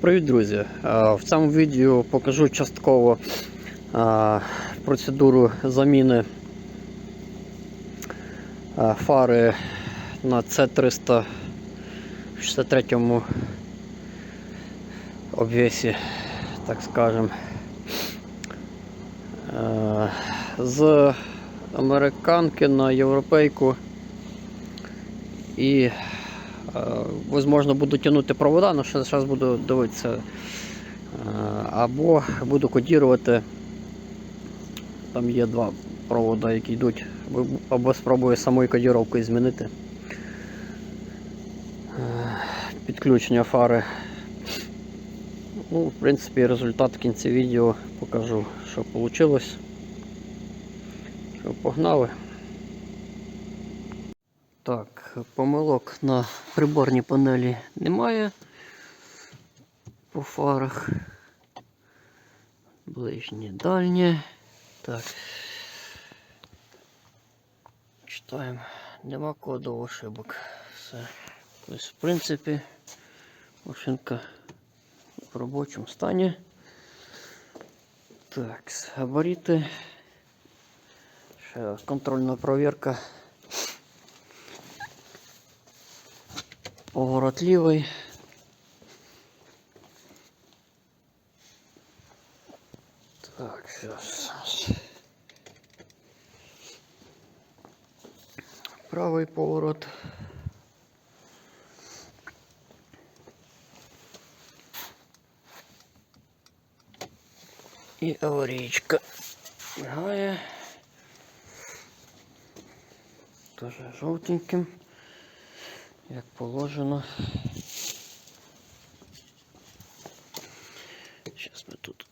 Привіт, друзі! Е, В цьому відео покажу частково е, процедуру заміни е, фари на C363 обвесі, так скажем. Е, З американки на європейку і Возможно, буду тягнути провода, але зараз буду дивитися. Е, Або буду кодірувати. Там є два провода, які йдуть, або- або спробую самою кодіровкою змінити. Е, Підключення фари. Ну, в принципі, результат в кінці відео покажу, що вийшло. Що погнали. Так, помилок на приборній панелі немає по фарах. Ближнє, дальнє. Так. Читаємо. Нема коду ошибок. Все. Тобто, в принципі, машинка в робочому стані. Так, габаріти. Ще контрольна провірка. Поворот лівий. Так, сейчас. Правий поворот. І аварійка. Мигає. Тоже жовтеньким Як положено. Зараз ми тут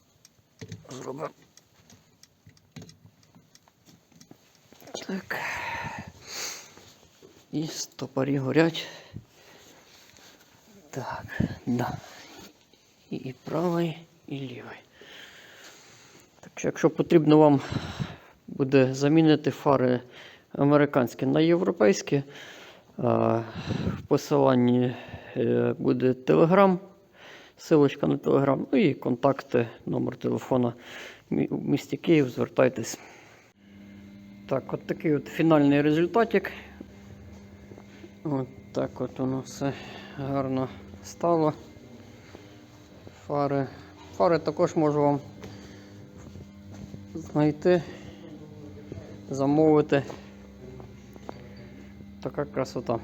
зробимо. Так. І стопорі горять. Так, да. І, правий, і лівий. Так що, якщо потрібно вам буде замінити фари американські на європейські, В посиланні е, буде Telegram, силочка на Telegram, ну і контакти, номер телефона в місті Київ, звертайтесь. Так, от такий от фінальний результатик. От так от воно все гарно стало. Фари. Фари також можу вам знайти, замовити. Така красота.